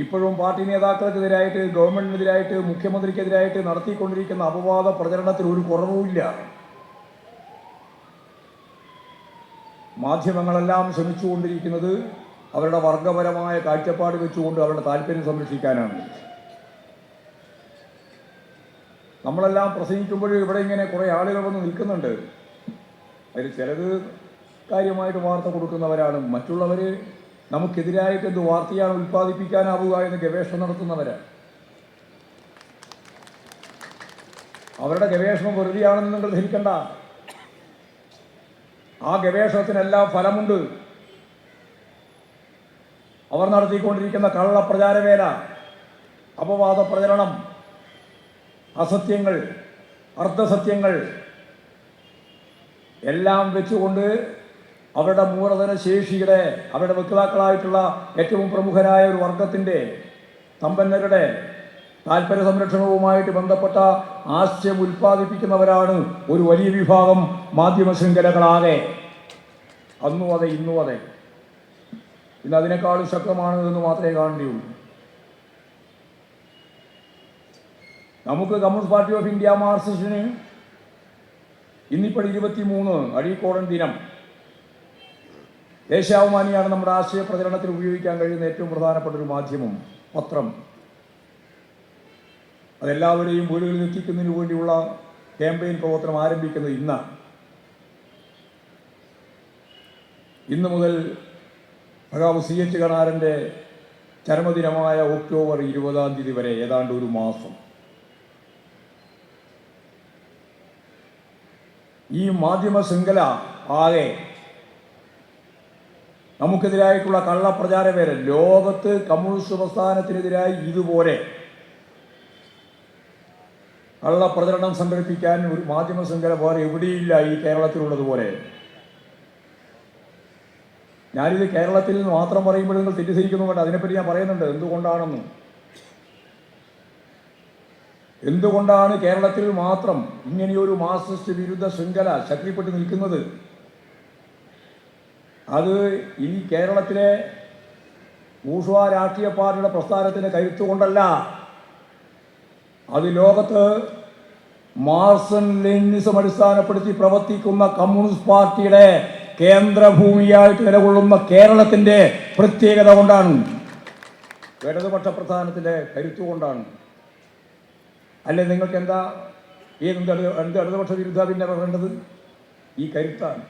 ഇപ്പോഴും പാർട്ടി നേതാക്കൾക്കെതിരായിട്ട് ഗവൺമെന്റിനെതിരായിട്ട് മുഖ്യമന്ത്രിക്കെതിരായിട്ട് നടത്തിക്കൊണ്ടിരിക്കുന്ന അപവാദ പ്രചരണത്തിൽ ഒരു കുറവുമില്ല മാധ്യമങ്ങളെല്ലാം ശ്രമിച്ചുകൊണ്ടിരിക്കുന്നത് അവരുടെ വർഗപരമായ കാഴ്ചപ്പാട് വെച്ചുകൊണ്ട് അവരുടെ താല്പര്യം സംരക്ഷിക്കാനാണ്. നമ്മളെല്ലാം പ്രസംഗിക്കുമ്പോഴും ഇവിടെ ഇങ്ങനെ കുറേ ആളുകൾ വന്ന് നിൽക്കുന്നുണ്ട്. അതിൽ ചിലത് കാര്യമായിട്ട് വാർത്ത കൊടുക്കുന്നവരാണ്. മറ്റുള്ളവർ നമുക്കെതിരായിട്ട് എന്ത് വാർത്തയാണ് ഉൽപ്പാദിപ്പിക്കാനാവുക എന്ന് ഗവേഷണം നടത്തുന്നവരാണ് അവരുടെ ഗവേഷണം വെറുതെയാണെന്ന് നിങ്ങൾ ധരിക്കണ്ട. ആ ഗവേഷണത്തിനെല്ലാം ഫലമുണ്ട്. അവർ നടത്തിക്കൊണ്ടിരിക്കുന്ന കള്ള പ്രചാരവേല അപവാദ പ്രചരണം അസത്യങ്ങൾ അർദ്ധസത്യങ്ങൾ എല്ലാം വെച്ചുകൊണ്ട് അവരുടെ മൂലധന ശേഷിയുടെ അവരുടെ വക്താക്കളായിട്ടുള്ള ഏറ്റവും പ്രമുഖരായ ഒരു വർഗത്തിന്റെ സമ്പന്നരുടെ താല്പര്യ സംരക്ഷണവുമായിട്ട് ബന്ധപ്പെട്ട ആശയം ഉൽപ്പാദിപ്പിക്കുന്നവരാണ് ഒരു വലിയ വിഭാഗം മാധ്യമ ശൃംഖലകളാകെ അന്നും അതെ ഇന്നും അതെ. ഇന്ന് അതിനേക്കാളും ശക്തമാണ് എന്ന് മാത്രമേ കാണേണ്ടിയുള്ളൂ നമുക്ക് കമ്മ്യൂണിസ്റ്റ് പാർട്ടി ഓഫ് ഇന്ത്യ മാർസിസ്റ്റിന് ഇന്നിപ്പോൾ ഇരുപത്തി മൂന്ന് അഴീക്കോടൻ ദിനം. ദേശാഭിമാനിയാണ് നമ്മുടെ ആശയ പ്രചരണത്തിൽ ഉപയോഗിക്കാൻ കഴിയുന്ന ഏറ്റവും പ്രധാനപ്പെട്ട ഒരു മാധ്യമം പത്രം. അതെല്ലാവരെയും വീടുകളിൽ എത്തിക്കുന്നതിന് വേണ്ടിയുള്ള ക്യാമ്പയിൻ പ്രവർത്തനം ആരംഭിക്കുന്നത് ഇന്നാണ്. ഇന്ന് മുതൽ സഖാവ് സി എച്ച് കണാരന്റെ ചരമദിനമായ ഒക്ടോബർ ഇരുപതാം തീയതി വരെ ഏതാണ്ട് ഒരു മാസം. ഈ മാധ്യമ ശൃംഖല ആകെ നമുക്കെതിരായിട്ടുള്ള കള്ളപ്രചാരവേല ലോകത്ത് കമ്മ്യൂണിസ്റ്റ് പ്രസ്ഥാനത്തിനെതിരായി ഇതുപോലെ കള്ളപ്രചരണം സംഘടിപ്പിക്കാൻ ഒരു മാധ്യമ ശൃംഖല വേറെ എവിടെയില്ല ഈ കേരളത്തിലുള്ളതുപോലെ ഞാനിത് കേരളത്തിൽ മാത്രം പറയുമ്പോൾ നിങ്ങൾ തെറ്റിദ്ധരിക്കുന്നു വേണ്ട അതിനെപ്പറ്റി ഞാൻ പറയുന്നുണ്ട്. എന്തുകൊണ്ടാണെന്ന്. എന്തുകൊണ്ടാണ് കേരളത്തിൽ മാത്രം ഇങ്ങനെയൊരു മാർക്സിസ്റ്റ് വിരുദ്ധ ശൃംഖല ശക്തിപ്പെട്ട് നിൽക്കുന്നത്? അത് ഈ കേരളത്തിലെ ഊഷ്വ രാഷ്ട്രീയ പാർട്ടിയുടെ പ്രസ്ഥാനത്തിന്റെ കരുത്തുകൊണ്ടല്ല അത് ലോകത്ത് മാർസൻ ലെനിസം അടിസ്ഥാനപ്പെടുത്തി പ്രവർത്തിക്കുന്ന കമ്മ്യൂണിസ്റ്റ് പാർട്ടിയുടെ കേന്ദ്രഭൂമിയായിട്ട് നിലകൊള്ളുന്ന കേരളത്തിന്റെ പ്രത്യേകത കൊണ്ടാണ് ഇടതുപക്ഷ പ്രസ്ഥാനത്തിന്റെ കരുത്തുകൊണ്ടാണ് അല്ലെ നിങ്ങൾക്ക് എന്താ എന്ത് എന്ത് ഇടതുപക്ഷ വിരുദ്ധ പിന്നെ പറയേണ്ടത്? ഈ കരുത്താണ്.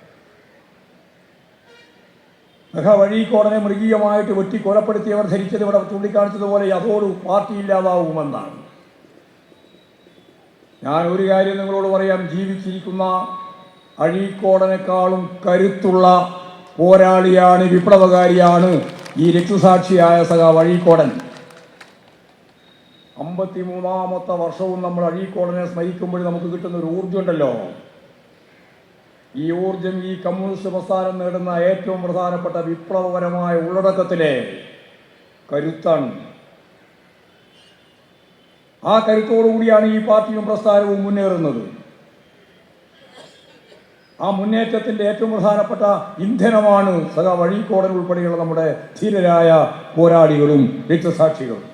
വഴീക്കോടനെ മൃഗീയമായിട്ട് വെട്ടി കൊലപ്പെടുത്തിയവർ ധരിച്ചത് ഇവിടെ ചൂണ്ടിക്കാണിച്ചതുപോലെ അതോട് പാർട്ടി ഇല്ലാതാവുമെന്നാണ് ഞാൻ ഒരു കാര്യം നിങ്ങളോട് പറയാം. ജീവിച്ചിരിക്കുന്ന അഴീക്കോടനേക്കാളും കരുത്തുള്ള പോരാളിയാണ് വിപ്ലവകാരിയാണ് ഈ രക്തസാക്ഷിയായ സഖാവ് അഴീക്കോടൻ. അമ്പത്തിമൂന്നാമത്തെ വർഷവും നമ്മൾ അഴീക്കോടനെ സ്മരിക്കുമ്പോൾ നമുക്ക് കിട്ടുന്ന ഒരു ഊർജം ഉണ്ടല്ലോ. ഈ ഊർജം ഈ കമ്മ്യൂണിസ്റ്റ് പ്രസ്ഥാനം നേടുന്ന ഏറ്റവും പ്രധാനപ്പെട്ട വിപ്ലവപരമായ ഉള്ളടക്കത്തിലെ കരുത്താണ്. ആ കരുത്തോടുകൂടിയാണ് ഈ പാർട്ടിയും പ്രസ്ഥാനവും മുന്നേറുന്നത്. ആ മുന്നേറ്റത്തിന്റെ ഏറ്റവും പ്രധാനപ്പെട്ട ഇന്ധനമാണ് സദാ വഴിക്കോടൻ ഉൾപ്പെടെയുള്ള നമ്മുടെ ധീരരായ പോരാളികളും രക്തസാക്ഷികളും.